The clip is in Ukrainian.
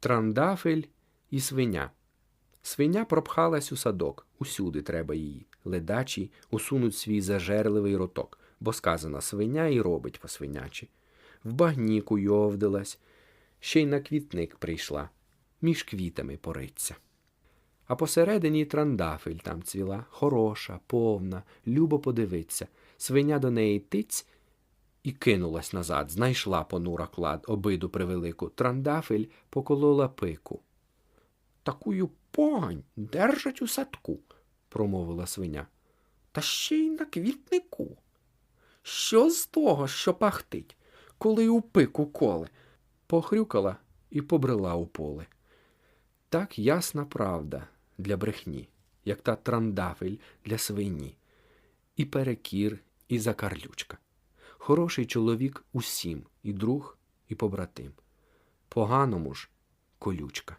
Трандафель і свиня. Свиня пропхалась у садок, усюди треба її. Ледачий усунуть свій зажерливий роток, бо сказано свиня і робить по свинячі. В багні куйовдилась, ще й на квітник прийшла, між квітами пориться. А посередині трандафель там цвіла, хороша, повна, любо подивиться. Свиня до неї тиць і кинулась назад, знайшла понура клад, обиду превелику. Трандафель поколола пику. Такую погань держать у садку, промовила свиня. Та ще й на квітнику. Що з того, що пахтить, коли у пику коле? Похрюкала і побрела у поле. Так ясна правда для брехні, як та трандафель для свині, і перекір, і закарлючка. Хороший чоловік усім, і друг, і побратим. Поганому ж колючка.